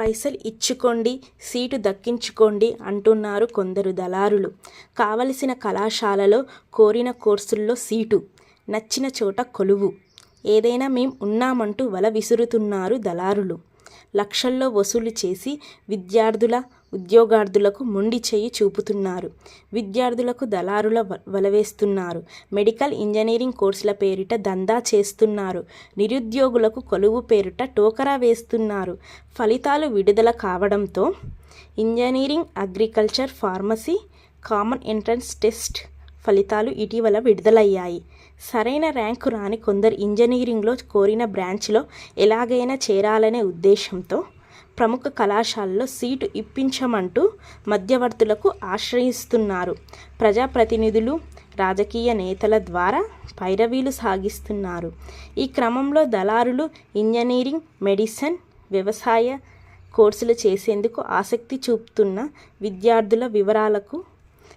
పైసలు ఇచ్చుకోండి సీటు దక్కించుకోండి అంటున్నారు కొందరు దళారులు. కావలసిన కళాశాలలో కోరిన కోర్సుల్లో సీటు నచ్చిన చోట కొలువు. ఏదైనా మేం ఉన్నామంటూ వల విసురుతున్నారు దళారులు. లక్షల్లో వసూలు చేసి విద్యార్థుల ఉద్యోగార్థులకు మొండి చేయి చూపుతున్నారు. విద్యార్థులకు దళారుల వలవేస్తున్నారు. మెడికల్ ఇంజనీరింగ్ కోర్సుల పేరిట దందా చేస్తున్నారు. నిరుద్యోగులకు కొలువు పేరిట టోకరా వేస్తున్నారు. ఫలితాలు విడుదల కావడంతో engineering agriculture pharmacy common entrance test ఫలితాలు ఇటీవల విడుదలయ్యాయి. సరైన ర్యాంకు రాని కొందరు ఇంజనీరింగ్లో కోరిన బ్రాంచ్లో ఎలాగైనా చేరాలనే ఉద్దేశంతో ప్రముఖ కళాశాలలో సీటు ఇప్పించమంటూ మధ్యవర్తులకు ఆశ్రయిస్తున్నారు. ప్రజాప్రతినిధులు రాజకీయ నేతల ద్వారా పైరవీలు సాగిస్తున్నారు. ఈ క్రమంలో దళారులు ఇంజనీరింగ్ మెడిసిన్ వ్యవసాయ కోర్సులు చేసేందుకు ఆసక్తి చూపుతున్న విద్యార్థుల వివరాలకు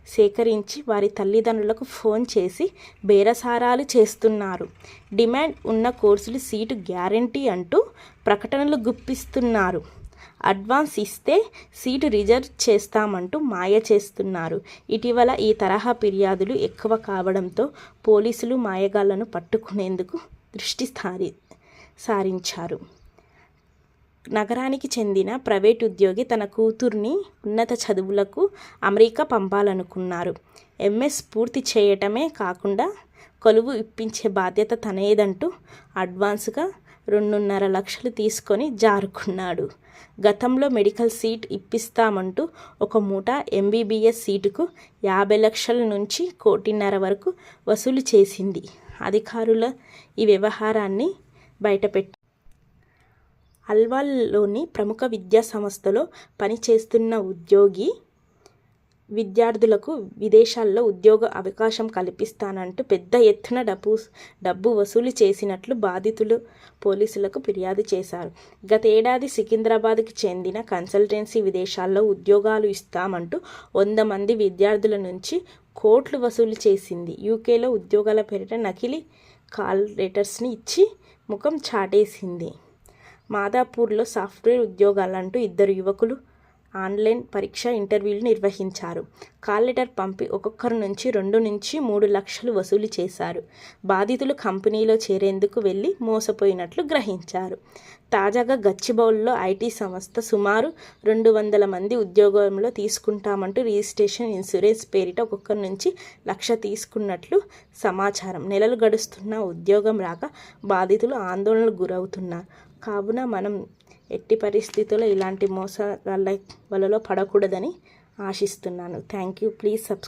సేకరించి వారి తల్లిదండ్రులకు ఫోన్ చేసి బేరసారాలు చేస్తున్నారు. డిమాండ్ ఉన్న కోర్సులు సీటు గ్యారంటీ అంటూ ప్రకటనలు గుప్పిస్తున్నారు. అడ్వాన్స్ ఇస్తే సీటు రిజర్వ్ చేస్తామంటూ మాయ చేస్తున్నారు. ఇటీవల ఈ తరహా ఫిర్యాదులు ఎక్కువ కావడంతో పోలీసులు మాయగాళ్ళను పట్టుకునేందుకు దృష్టి సారి సారించారు. నగరానికి చెందిన ప్రైవేట్ ఉద్యోగి తన కూతుర్ని ఉన్నత చదువులకు అమెరికా పంపాలనుకున్నారు. ఎంఎస్ పూర్తి చేయటమే కాకుండా కొలువు ఇప్పించే బాధ్యత తనేదంటూ అడ్వాన్స్గా రెండున్నర లక్షలు తీసుకొని జారుకున్నాడు. గతంలో మెడికల్ సీట్ ఇప్పిస్తామంటూ ఒక మూట ఎంబీబీఎస్ సీటుకు యాభై లక్షల నుంచి కోటిన్నర వరకు వసూలు చేసింది. అధికారుల ఈ వ్యవహారాన్ని బయటపెట్టి అల్వాల్లోని ప్రముఖ విద్యా సంస్థలో పనిచేస్తున్న ఉద్యోగి విద్యార్థులకు విదేశాల్లో ఉద్యోగ అవకాశం కల్పిస్తానంటూ పెద్ద ఎత్తున డబ్బు డబ్బు వసూలు చేసినట్లు బాధితులు పోలీసులకు ఫిర్యాదు చేశారు. గతేడాది సికింద్రాబాద్కి చెందిన కన్సల్టెన్సీ విదేశాల్లో ఉద్యోగాలు ఇస్తామంటూ వంద మంది విద్యార్థుల నుంచి కోట్లు వసూలు చేసింది. యూకేలో ఉద్యోగాల పేరిట నకిలీ కాల్ లెటర్స్ని ఇచ్చి ముఖం చాటేసింది. మాదాపూర్లో సాఫ్ట్వేర్ ఉద్యోగాలంటూ ఇద్దరు యువకులు ఆన్లైన్ పరీక్ష ఇంటర్వ్యూలు నిర్వహించారు. కాల్ లెటర్ పంపి ఒక్కొక్కరి నుంచి రెండు నుంచి మూడు లక్షలు వసూలు చేశారు. బాధితులు కంపెనీలో చేరేందుకు వెళ్ళి మోసపోయినట్లు గ్రహించారు. తాజాగా గచ్చిబౌల్లో ఐటీ సంస్థ సుమారు రెండు వందల మంది ఉద్యోగంలో తీసుకుంటామంటూ రిజిస్ట్రేషన్ ఇన్సూరెన్స్ పేరిట ఒక్కొక్కరి నుంచి లక్ష తీసుకున్నట్లు సమాచారం. నెలలు గడుస్తున్న ఉద్యోగం రాక బాధితులు ఆందోళనకు గురవుతున్నారు. కావున మనం ఎట్టి పరిస్థితుల్లో ఇలాంటి మోసగాళ్ళ వలలో పడకూడదని ఆశిస్తున్నాను. Thank you. Please subscribe